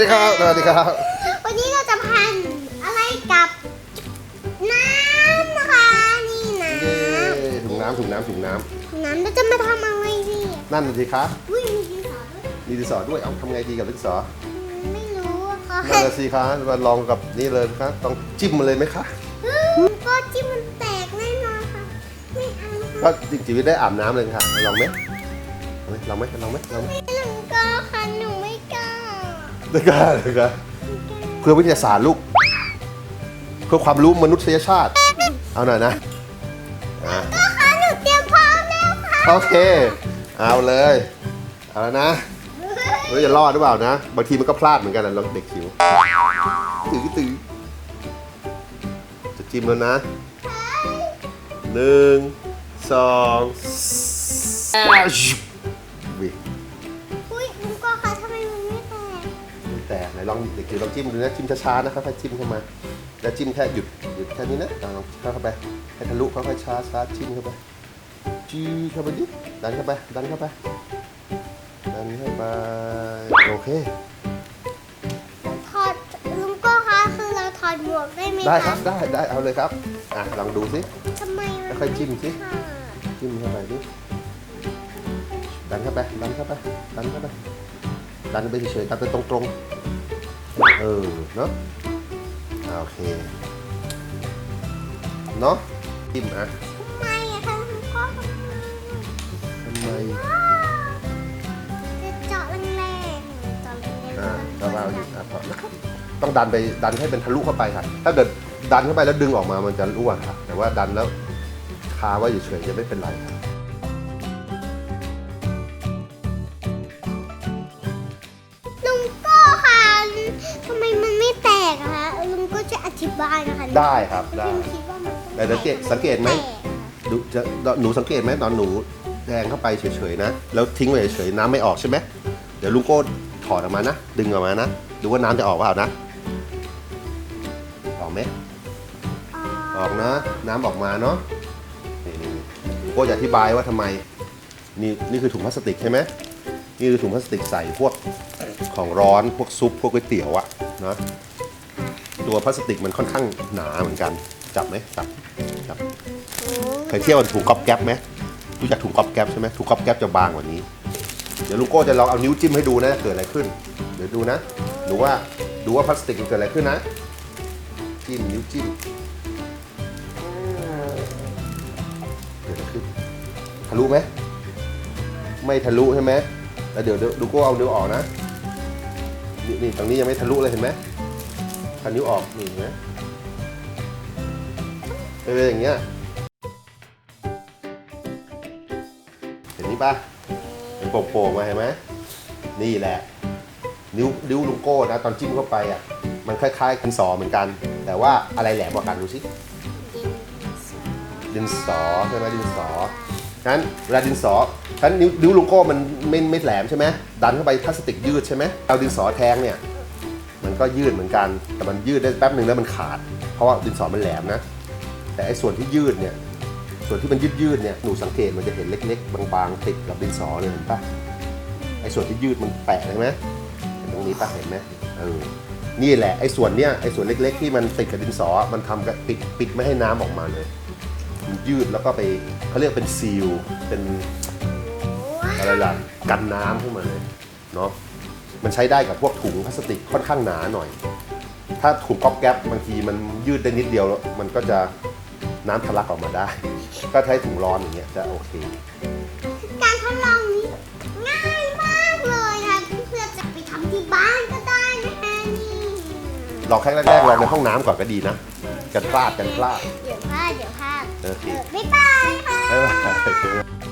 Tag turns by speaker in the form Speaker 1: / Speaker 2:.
Speaker 1: ดีครับ สวัสดีครับ
Speaker 2: วันนี้เราจะพันอะไรกับน้ำนะคะนี่น้
Speaker 1: เย้ถุงน้ำถุงน้ำถุงน้ำ
Speaker 2: น้ำเราจะมาทำอะไรดีำ
Speaker 1: นั่นสิครับ
Speaker 2: อุ้ยมีดินสอด้วย
Speaker 1: มีดินสอด้วย เอาทำไงดีกับดินสอ
Speaker 2: ไม่รู้อะค่ะ
Speaker 1: นั่นนะสิคะมาลองกับนี่เลยครับต้องจิ้มมันเลยไหมคะ
Speaker 2: ก็จิ้มมันแตกแน่นอนค่ะ ไม่เอา
Speaker 1: ก็
Speaker 2: ค่ะ
Speaker 1: จริงๆได้อาบน้ำเลยค่ะ ลองไหมเอาไหมลองไหมลองไหมลองไหม
Speaker 2: ไม่หนูก็ค่ะหนูไม่กล้า
Speaker 1: ได้กล้าเลยครับเพื่อวิทยาศาสตร์ลูก เพื่อความรู้มนุษยชาติ เอาหน่อยนะอะ
Speaker 2: ก็ค่ะหนูเตรียมพร้อมแล้วค่ะ
Speaker 1: โอเค เอาเลย เอาแล้วนะไม่รู้จะรอดหรือเปล่านะ บางทีมันก็พลาดเหมือนกันนะเราเด็กขิวตื้อตื้อจะจิ้มแล้วนะหนึ่งสองวิ
Speaker 2: อุ้ย
Speaker 1: ลองเด็กขิวลองจิ้มดูนะจิ้มช้าๆนะครับค่อยๆจิ้มเข้ามา แล้วจิ้มแค่หยุดหยุดแค่นี้นะเอาลองเข้าไปให้ทะลุค่อยๆช้าช้าๆจิ้มเข้าไปจี้เข้าไปดิดันเข้าไปดันเข้าไปดันเข้าไปโอเค
Speaker 2: ถอดลุงก็ค่ะคือเราถอดหมวกได้ไหมะ
Speaker 1: ได้ครับได้ได้เอาเลยครับอะลองดูสิ
Speaker 2: ทำไมมัน
Speaker 1: ค่อยๆจิ้มสิ
Speaker 2: ค่ะ
Speaker 1: จิ้มเข้าไปดิดันเข้าไปดันเข้าไปดันเข้าไปดันไปเฉยๆดันไปตรงๆ เออเนาะอะโอเค เนาะจิ้มอะ
Speaker 2: ทำไมอะคะลุงก็ทำไม
Speaker 1: ทำไม
Speaker 2: จะเจาะแรงๆเจาะแรงๆ
Speaker 1: อ่าก็เอาอยู่อะพอแล้วต้องดันไปดันให้เป็นทะลุเข้าไปค่ะ ถ้าเกิดดันเข้าไปแล้วดึงออกมามันจะรั่วครับแต่ว่าดันแล้วคาไว้เฉยๆจะไม่เป็นไรครับ
Speaker 2: งก็จะอธิบายนะคะ
Speaker 1: ได้ครับได้
Speaker 2: ลุงคิดว่ามันต้อง
Speaker 1: แต่สังเกตสังเกตไหม
Speaker 2: แตกอะ
Speaker 1: ดูจะหนูสังเกตไหมตอนหนูแทงเข้าไปเฉยๆนะ แล้วทิ้งไว้เฉยๆน้ำไม่ออกใช่ไหมเดี๋ยวลุงโก้ถอดออกมานะ ดึงออกมานะ ดูว่าน้ำจะออกเปล่านะ ออกไหมออกนะ น้ำออกมาเนาะนี่นี่ลุงโก้จะอธิบายว่าทำไม นี่นี่คือถุงพลาสติกใช่ไหมนี่คือถุงพลาสติกใส่พวกของร้อนพวกซุปพวกก๋วยเตี๋ยวอะนะ ตัวพลาสติกมันค่อนข้างหนาเหมือนกัน จับไหมจับจับเคยเที่ยวถุงก๊อบแก๊ปไหมรู้จักถุงก๊อบแก๊ปใช่ไหมถุงก๊อบแก๊ปจะบางกว่านี้ เดี๋ยวลุงโก้จะลองเอานิ้วจิ้มให้ดูนะเกิดอะไรขึ้น เดี๋ยวดูนะดูว่าดูว่าพลาสติกมันเกิดอะไรขึ้นนะ จิ้มนิ้วจิ้มเกิดอะไรขึ้นทะลุไหมไม่ทะลุใช่ไหมแล้วเดี๋ยวลุงโก้เอานิ้วออกนะนี่นี่ตรงนี้ยังไม่ทะลุเลยเห็นไหม ถ้านิ้วออกนี่เห็นไหมเป็นอย่างเงี้ยเห็นนี่ปะเป็นโป่งๆมาเห็นไหมนี่แหละ นิ้วนิ้วลุงโก้นะ ตอนจิ้มเข้าไปอะ มันคล้ายๆดินสอเหมือนกัน แต่ว่าอะไรแหลมกว่ากันดูสิดินสอใช่ไหมดินสอฉะนั้นเวลาดินสอฉะนั้นนิ้วนิ้วลุงโก้มันไม่ไม่แหลมใช่ไหมดันเข้าไปพลาสติกยืดใช่ไหมเอาดินสอแทงเนี่ย ก็ยืดเหมือนกัน แต่มันยืดได้แป๊บหนึ่งแล้วมันขาด เพราะว่าดินสอมันแหลมนะ แต่ไอ้ส่วนที่ยืดเนี่ย ส่วนที่มันยืดยืดเนี่ย หนูสังเกตมันจะเห็นเล็กๆ บางๆ ติดกับดินสอเลยเห็นปะไอ้ส่วนที่ยืดมันแปะใช่ไหมเห็นตรงนี้ปะเห็นไหมเออ นี่แหละไอ้ส่วนเนี้ยไอ้ส่วนเล็ก ๆ ที่มันติดกับดินสอ มันทำกับปิดปิดไม่ให้น้ำออกมาเลย มันยืดแล้วก็ไปเขาเรียกเป็นซีล เป็นอะไรล่ะ กันน้ำขึ้นมาเลยเนาะ มันใช้ได้กับพวกถุงพลาสติกค่อนข้างหนาหน่อย ถ้าถุงก๊อบแก๊ปบางทีมันยืดได้นิดเดียวแล้วมันก็จะน้ำทะลักออกมาได้ ก็ใช้ถุงร้อนอย่างเงี้ยจะโอเค
Speaker 2: การทดลองนี้ง่ายมากเลยค่ะเพื่อนๆจะไปทำที่บ้านก็ได้นะคะนี่
Speaker 1: ลองครั้งแรกๆลองในห้องน้ำก่อนก็ดีนะ กันพลาดกันพลาด
Speaker 2: เดี๋ยวพลาดเดี๋ยวพลาด
Speaker 1: โอเค
Speaker 2: เออบ๊ายบายค่ะ
Speaker 1: บ๊ายบาย